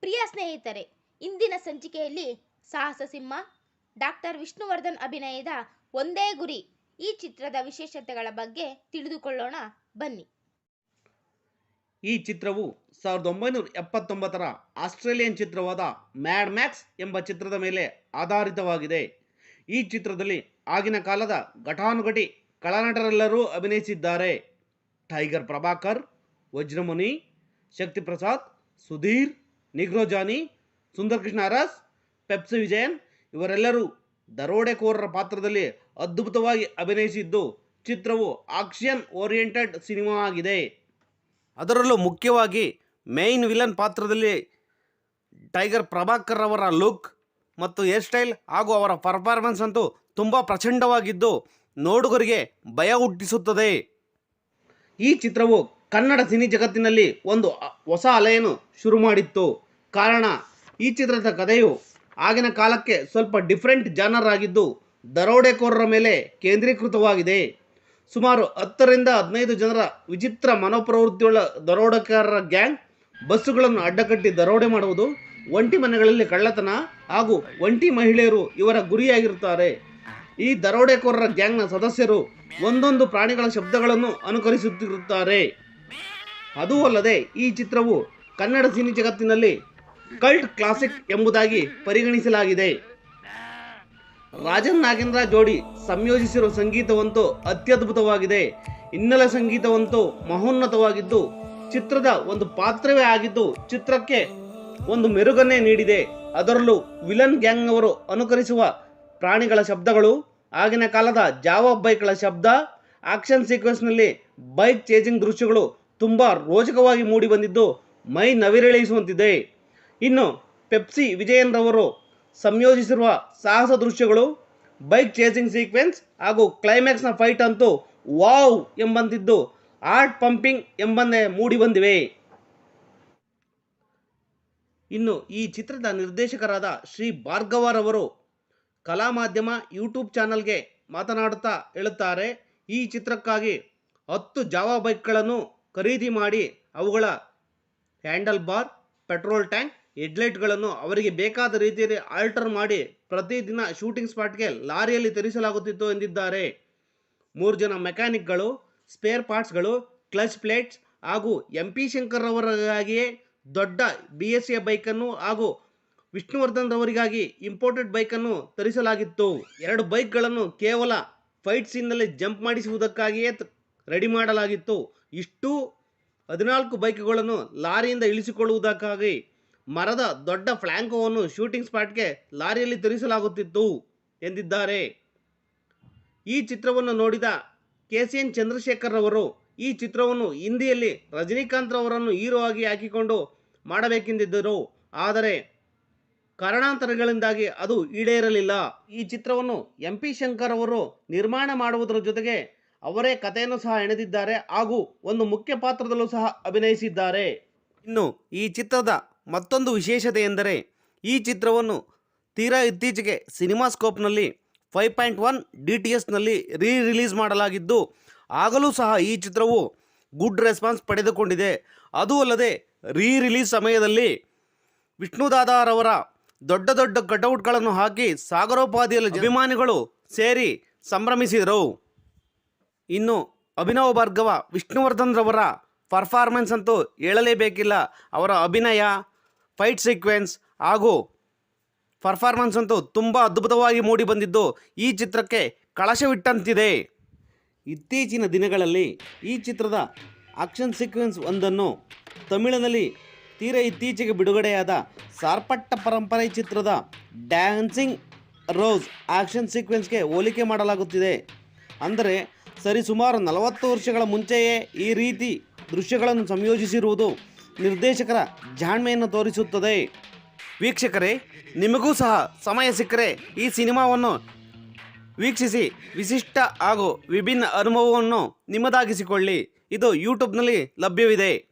ಪ್ರಿಯ ಸ್ನೇಹಿತರೆ, ಇಂದಿನ ಸಂಚಿಕೆಯಲ್ಲಿ ಸಾಹಸ ಸಿಂಹ, ಡಾಕ್ಟರ್ ವಿಷ್ಣುವರ್ಧನ್ ಅಭಿನಯದ ಒಂದೇ ಗುರಿ, ಈ ಚಿತ್ರದ ವಿಶೇಷತೆಗಳ ಬಗ್ಗೆ ತಿಳಿದುಕೊಳ್ಳೋಣ. ಬನ್ನಿ. ಈ ಚಿತ್ರವು ಸಾವಿರದ ಒಂಬೈನೂರ ಎಪ್ಪತ್ತೊಂಬತ್ತರ ಆಸ್ಟ್ರೇಲಿಯನ್ ಚಿತ್ರವಾದ ಮ್ಯಾಡ್ ಮ್ಯಾಕ್ಸ್ ಎಂಬ ಚಿತ್ರದ ಮೇಲೆ ಆಧಾರಿತವಾಗಿದೆ. ಈ ಚಿತ್ರದಲ್ಲಿ ಆಗಿನ ಕಾಲದ ಘಟಾನುಘಟಿ ಕಳನಟರೆಲ್ಲರೂ ಅಭಿನಯಿಸಿದ್ದಾರೆ. Tiger Prabhakar, Vajramuni Shakti Prasad Sudhir Negro Johnny Sundar Krishna Urs, Pepsi Vijayan ಇವರೆಲ್ಲರೂ ದರೋಡೆಕೋರರ ಪಾತ್ರದಲ್ಲಿ ಅದ್ಭುತವಾಗಿ ಅಭಿನಯಿಸಿದ್ದು ಚಿತ್ರವು ಆಕ್ಷನ್ ಓರಿಯೆಂಟೆಡ್ ಸಿನಿಮಾ ಆಗಿದೆ. ಅದರಲ್ಲೂ ಮುಖ್ಯವಾಗಿ ಮೇಯ್ನ್ ವಿಲನ್ ಪಾತ್ರದಲ್ಲಿ ಟೈಗರ್ ಪ್ರಭಾಕರ್ ಅವರ ಲುಕ್ ಮತ್ತು ಹೇರ್ ಸ್ಟೈಲ್ ಹಾಗೂ ಅವರ ಪರ್ಫಾರ್ಮೆನ್ಸ್ ಅಂತೂ ತುಂಬ ಪ್ರಚಂಡವಾಗಿದ್ದು ನೋಡುಗರಿಗೆ ಭಯ ಹುಟ್ಟಿಸುತ್ತದೆ. ಈ ಚಿತ್ರವು ಕನ್ನಡ ಸಿನಿ ಜಗತ್ತಿನಲ್ಲಿ ಒಂದು ಹೊಸ ಅಲೆಯನ್ನು ಶುರು ಮಾಡಿತ್ತು. ಕಾರಣ, ಈ ಚಿತ್ರದ ಕಥೆಯು ಆಗಿನ ಕಾಲಕ್ಕೆ ಸ್ವಲ್ಪ ಡಿಫ್ರೆಂಟ್ ಜಾನರ್ ಆಗಿದ್ದು, ದರೋಡೆಕೋರರ ಮೇಲೆ ಕೇಂದ್ರೀಕೃತವಾಗಿದೆ. ಸುಮಾರು ಹತ್ತರಿಂದ ಹದಿನೈದು ಜನರ ವಿಚಿತ್ರ ಮನೋಪ್ರವೃತ್ತಿಯುಳ್ಳ ದರೋಡೆಕಾರರ ಗ್ಯಾಂಗ್ ಬಸ್ಸುಗಳನ್ನು ಅಡ್ಡಕಟ್ಟಿ ದರೋಡೆ ಮಾಡುವುದು ಒಂಟಿ ಮನೆಗಳಲ್ಲಿ ಕಳ್ಳತನ ಹಾಗೂ ಒಂಟಿ ಮಹಿಳೆಯರು ಇವರ ಗುರಿಯಾಗಿರುತ್ತಾರೆ. ಈ ದರೋಡೆಕೋರರ ಗ್ಯಾಂಗ್ನ ಸದಸ್ಯರು ಒಂದೊಂದು ಪ್ರಾಣಿಗಳ ಶಬ್ದಗಳನ್ನು ಅನುಕರಿಸುತ್ತಿರುತ್ತಾರೆ. ಅದೂ ಅಲ್ಲದೆ ಈ ಚಿತ್ರವು ಕನ್ನಡ ಸಿನಿ ಜಗತ್ತಿನಲ್ಲಿ ಕಲ್ಟ್ ಕ್ಲಾಸಿಕ್ ಎಂಬುದಾಗಿ ಪರಿಗಣಿಸಲಾಗಿದೆ. ರಾಜನ್ ನಾಗೇಂದ್ರ ಜೋಡಿ ಸಂಯೋಜಿಸಿರುವ ಸಂಗೀತವಂತೂ ಅತ್ಯದ್ಭುತವಾಗಿದೆ. ಹಿನ್ನೆಲೆ ಸಂಗೀತವಂತೂ ಮಹೋನ್ನತವಾಗಿದ್ದು, ಚಿತ್ರದ ಒಂದು ಪಾತ್ರವೇ ಆಗಿದ್ದು, ಚಿತ್ರಕ್ಕೆ ಒಂದು ಮೆರುಗನ್ನೇ ನೀಡಿದೆ. ಅದರಲ್ಲೂ ವಿಲನ್ ಗ್ಯಾಂಗ್ ಅವರು ಅನುಕರಿಸುವ ಪ್ರಾಣಿಗಳ ಶಬ್ದಗಳು, ಆಗಿನ ಕಾಲದ ಜಾವ ಬೈಕ್ಗಳ ಶಬ್ದ, ಆಕ್ಷನ್ ಸೀಕ್ವೆನ್ಸ್ನಲ್ಲಿ ಬೈಕ್ ಚೇಜಿಂಗ್ ದೃಶ್ಯಗಳು ತುಂಬ ರೋಚಕವಾಗಿ ಮೂಡಿಬಂದಿದ್ದು ಮೈ ನವಿರೇಳಿಸುವಂತಿದೆ ಇನ್ನು ಪೆಪ್ಸಿ ವಿಜಯನ್ ರವರು ಸಂಯೋಜಿಸಿರುವ ಸಾಹಸ ದೃಶ್ಯಗಳು, ಬೈಕ್ ಚೇಸಿಂಗ್ ಸೀಕ್ವೆನ್ಸ್ ಹಾಗೂ ಕ್ಲೈಮ್ಯಾಕ್ಸ್ನ ಫೈಟ್ ಅಂತೂ ವಾವ್ ಎಂಬಂತಿದ್ದು ಆರ್ಟ್ ಪಂಪಿಂಗ್ ಎಂಬಂದೇ ಮೂಡಿಬಂದಿವೆ ಇನ್ನು ಈ ಚಿತ್ರದ ನಿರ್ದೇಶಕರಾದ ಶ್ರೀ ಭಾರ್ಗವರವರು ಕಲಾ ಮಾಧ್ಯಮ ಯೂಟ್ಯೂಬ್ ಚಾನಲ್ಗೆ ಮಾತನಾಡುತ್ತಾ ಹೇಳುತ್ತಾರೆ, ಈ ಚಿತ್ರಕ್ಕಾಗಿ ಹತ್ತು ಜಾವಾ ಬೈಕ್ಗಳನ್ನು ಖರೀದಿ ಮಾಡಿ ಅವುಗಳ ಹ್ಯಾಂಡಲ್ ಬಾರ್ ಪೆಟ್ರೋಲ್ ಟ್ಯಾಂಕ್, ಹೆಡ್ಲೈಟ್ಗಳನ್ನು ಅವರಿಗೆ ಬೇಕಾದ ರೀತಿಯಲ್ಲಿ ಆಲ್ಟರ್ ಮಾಡಿ ಪ್ರತಿದಿನ ಶೂಟಿಂಗ್ ಸ್ಪಾಟ್ಗೆ ಲಾರಿಯಲ್ಲಿ ತರಿಸಲಾಗುತ್ತಿತ್ತು ಎಂದಿದ್ದಾರೆ. ಮೂರು ಜನ ಮೆಕ್ಯಾನಿಕ್ಗಳು, ಸ್ಪೇರ್ ಪಾರ್ಟ್ಸ್ಗಳು, ಕ್ಲಚ್ ಪ್ಲೇಟ್ಸ್ ಹಾಗೂ ಎಂ ಪಿ ಶಂಕರ್ ಅವರಿಗಾಗಿಯೇ ದೊಡ್ಡ ಬಿ ಎಸ್ ಎ ಬೈಕನ್ನು ಹಾಗೂ ವಿಷ್ಣುವರ್ಧನ್ ರವರಿಗಾಗಿ ಇಂಪೋರ್ಟೆಡ್ ಬೈಕನ್ನು ತರಿಸಲಾಗಿತ್ತು. ಎರಡು ಬೈಕ್ಗಳನ್ನು ಕೇವಲ ಫೈಟ್ ಸೀನ್ನಲ್ಲಿ ಜಂಪ್ ಮಾಡಿಸುವುದಕ್ಕಾಗಿಯೇ ರೆಡಿ ಮಾಡಲಾಗಿತ್ತು. ಇಷ್ಟು ಹದಿನಾಲ್ಕು ಬೈಕ್ಗಳನ್ನು ಲಾರಿಯಿಂದ ಇಳಿಸಿಕೊಳ್ಳುವುದಕ್ಕಾಗಿ ಮರದ ದೊಡ್ಡ ಫ್ಲ್ಯಾಂಕೋವನ್ನು ಶೂಟಿಂಗ್ ಸ್ಪಾಟ್ಗೆ ಲಾರಿಯಲ್ಲಿ ತರಿಸಲಾಗುತ್ತಿತ್ತು ಎಂದಿದ್ದಾರೆ. ಈ ಚಿತ್ರವನ್ನು ನೋಡಿದ ಕೆ ಸಿ ಎನ್ ಚಂದ್ರಶೇಖರ್ ಅವರು ಈ ಚಿತ್ರವನ್ನು ಹಿಂದಿಯಲ್ಲಿ ರಜನಿಕಾಂತ್ ರವರನ್ನು ಹೀರೋ ಆಗಿ ಹಾಕಿಕೊಂಡು ಮಾಡಬೇಕೆಂದಿದ್ದರು. ಆದರೆ ಕಾರಣಾಂತರಗಳಿಂದಾಗಿ ಅದು ಈಡೇರಲಿಲ್ಲ. ಈ ಚಿತ್ರವನ್ನು ಎಂ ಪಿ ಶಂಕರ್ ಅವರು ನಿರ್ಮಾಣ ಮಾಡುವುದರ ಜೊತೆಗೆ ಅವರೇ ಕಥೆಯನ್ನು ಸಹ ಹೆಣೆದಿದ್ದಾರೆ ಹಾಗೂ ಒಂದು ಮುಖ್ಯ ಪಾತ್ರದಲ್ಲೂ ಸಹ ಅಭಿನಯಿಸಿದ್ದಾರೆ. ಇನ್ನು ಈ ಚಿತ್ರದ ಮತ್ತೊಂದು ವಿಶೇಷತೆ ಎಂದರೆ ಈ ಚಿತ್ರವನ್ನು ತೀರಾ ಇತ್ತೀಚೆಗೆ ಸಿನಿಮಾಸ್ಕೋಪ್ನಲ್ಲಿ five point one D T ಎಸ್ನಲ್ಲಿ re release ಮಾಡಲಾಗಿದ್ದು, ಆಗಲೂ ಸಹ ಈ ಚಿತ್ರವು ಗುಡ್ ರೆಸ್ಪಾನ್ಸ್ ಪಡೆದುಕೊಂಡಿದೆ. ಅದೂ ಅಲ್ಲದೆ ರೀ ರಿಲೀಸ್ ಸಮಯದಲ್ಲಿ ವಿಷ್ಣು ದಾದಾರವರ ದೊಡ್ಡ ದೊಡ್ಡ ಕಟೌಟ್ಗಳನ್ನು ಹಾಕಿ ಸಾಗರೋಪಾದಿಯಲ್ಲಿ ಅಭಿಮಾನಿಗಳು ಸೇರಿ ಸಂಭ್ರಮಿಸಿದರು. ಇನ್ನು ಅಭಿನವ ಭಾರ್ಗವ ವಿಷ್ಣುವರ್ಧನ್ ರವರ ಪರ್ಫಾರ್ಮೆನ್ಸ್ ಅಂತೂ ಹೇಳಲೇಬೇಕಿಲ್ಲ. ಅವರ ಅಭಿನಯ ಫೈಟ್ ಸೀಕ್ವೆನ್ಸ್ ಹಾಗೂ ಪರ್ಫಾರ್ಮೆನ್ಸ್ ಅಂತೂ ತುಂಬ ಅದ್ಭುತವಾಗಿ ಮೂಡಿಬಂದಿದ್ದು ಈ ಚಿತ್ರಕ್ಕೆ ಕಳಶವಿಟ್ಟಂತಿದೆ. ಇತ್ತೀಚಿನ ದಿನಗಳಲ್ಲಿ ಈ ಚಿತ್ರದ ಆಕ್ಷನ್ ಸೀಕ್ವೆನ್ಸ್ ಒಂದನ್ನು ತಮಿಳಿನಲ್ಲಿ ತೀರ ಇತ್ತೀಚೆಗೆ ಬಿಡುಗಡೆಯಾದ ಸಾರ್ಪಟ್ಟ ಪರಂಪರೆ ಚಿತ್ರದ ಡ್ಯಾನ್ಸಿಂಗ್ ರೋಸ್ ಆಕ್ಷನ್ ಸೀಕ್ವೆನ್ಸ್ಗೆ ಹೋಲಿಕೆ ಮಾಡಲಾಗುತ್ತಿದೆ. ಅಂದರೆ ಸರಿಸುಮಾರು ನಲವತ್ತು ವರ್ಷಗಳ ಮುಂಚೆಯೇ ಈ ರೀತಿ ದೃಶ್ಯಗಳನ್ನು ಸಂಯೋಜಿಸಿರುವುದು ನಿರ್ದೇಶಕರ ಜಾಣ್ಮೆಯನ್ನು ತೋರಿಸುತ್ತದೆ. ವೀಕ್ಷಕರೇ, ನಿಮಗೂ ಸಹ ಸಮಯ ಸಿಕ್ಕರೆ ಈ ಸಿನಿಮಾವನ್ನು ವೀಕ್ಷಿಸಿ, ವಿಶಿಷ್ಟ ಹಾಗೂ ವಿಭಿನ್ನ ಅನುಭವವನ್ನು ನಿಮ್ಮದಾಗಿಸಿಕೊಳ್ಳಿ. ಇದು ಯೂಟ್ಯೂಬ್ನಲ್ಲಿ ಲಭ್ಯವಿದೆ.